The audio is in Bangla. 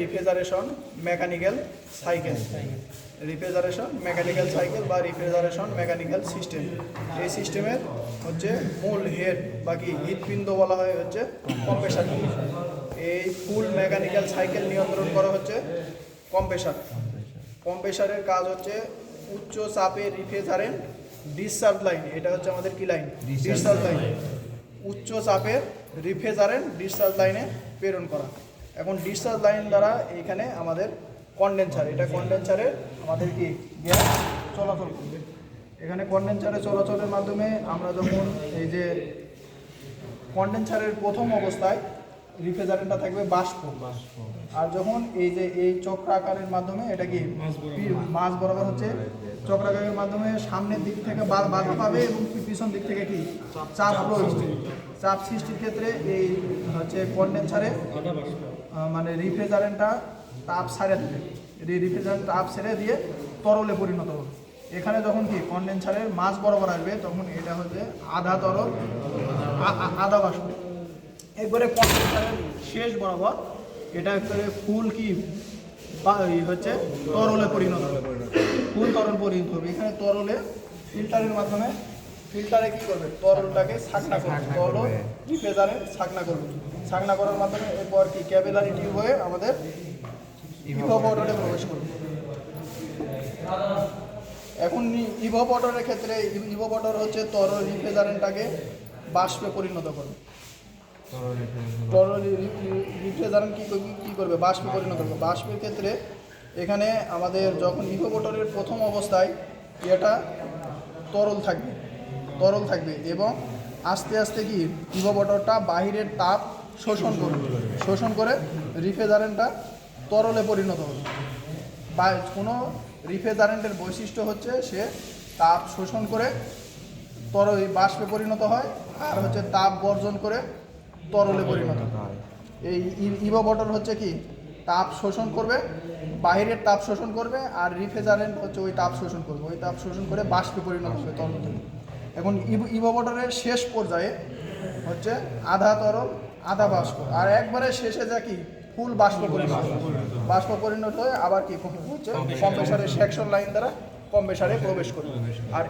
Refrigeration mechanical cycle refrigeration mechanical cycle বা রিফ্রিজারেশন মেকানিক্যাল সিস্টেম এই সিস্টেমের হচ্ছে মূল হেড বা কি হৃদপিণ্ড বলা হয় হচ্ছে কম্প্রেসার এই ফুল মেকানিক্যাল সাইকেল নিয়ন্ত্রণ করা হচ্ছে কম্প্রেসার কম্প্রেসারের কাজ হচ্ছে উচ্চ চাপে রিফ্রিজারেন্ট ডিসচার্জ লাইন এটা হচ্ছে আমাদের কি লাইন ডিসচার্জ লাইন উচ্চ চাপের রিফ্রিজারেন্ট ডিসচার্জ লাইনে প্রেরণ করা। এখন ডিসচার্জ লাইন দ্বারা এইখানে আমাদের কন্ডেন্সার এটা কন্ডেন্সারে আমাদের কি? গ্যাস চলাচল করবে। এখানে কন্ডেন্সারে চলাচলের মাধ্যমে আমরা যখন এই যে কন্ডেন্সারের প্রথম অবস্থায় রিফ্রিজারেন্টটা থাকবে বাষ্প। আর যখন এই যে এই চক্র আকারের মাধ্যমে এটা কি? মাছ বরাবর হচ্ছে চক্রাকারের মাধ্যমে সামনের দিক থেকে বা- বাধা পাবে এবং পিছন দিক থেকে কি চাপ প্রয়োগ চাপ সৃষ্টির ক্ষেত্রে এই হচ্ছে কন্ডেন্সারে মানে রিফ্রিজারেন্টটা তাপ সারে দেবে। রিফ্রিজারেন্ট তাপ ছেড়ে দিয়ে তরলে পরিণত হবে। এখানে যখন কি কন্ডেন্সারের মাছ বরাবর আসবে, তখন এটা হচ্ছে আধা তরল আধা বাষ্প। একবারে কন্ডেন্সারের শেষ বরাবর এটা একবারে ফুল কি হচ্ছে তরলে পরিণত হবে। তরল পরিণত হবে এখানে তরলে ফিল্টারের মাধ্যমে ফিল্টারে কি করবে? তরলটাকে ছাকনা করবে। তরল রিফ্রিজারে ছাকনা করবে? ছাকনা করার মাধ্যমে এরপর কি ক্যাপিলারি টিউব হয়ে আমাদের ইভোপটরে প্রবেশ করবে। এখন ইভোপটরের ক্ষেত্রে ইভোপটর হচ্ছে তরল রিফ্রিজারেন্টটাকে বাষ্পে পরিণত করবে। তরল রিফ্রিজারেন্ট কী কী করবে? বাষ্পে পরিণত করবে। বাষ্পের ক্ষেত্রে এখানে আমাদের যখন ইভোপটরের প্রথম অবস্থায় এটা তরল থাকবে তরল থাকবে এবং আস্তে আস্তে কি ইভোপটরটা বাহিরের তাপ শোষণ করবে, শোষণ করে রিফ্রিজারেন্টটা তরলে পরিণত হবে। বা কোনো রিফ্রিজারেন্টের বৈশিষ্ট্য হচ্ছে সে তাপ শোষণ করে তরল বাষ্পে পরিণত হয় আর হচ্ছে তাপ বর্জন করে তরলে পরিণত হয়। এই ইভোবটর হচ্ছে কি তাপ শোষণ করবে বাইরের তাপ শোষণ করবে আর রিফ্রিজারেন্ট হচ্ছে ওই তাপ শোষণ করবে। ওই তাপ শোষণ করে বাষ্পে পরিণত হবে তরল থেকে। এখন ইভোভোটারের শেষ পর্যায়ে হচ্ছে আধা তরল আধা বাষ্প। আর একবারে শেষে যা কি? ফুল বাষ্প পরিণত বাষ্প পরিণত হয়ে আবার কি? হচ্ছে কম্প্রেসারের সেকশন লাইন দ্বারা কম্প্রেসারে প্রবেশ করবে। আর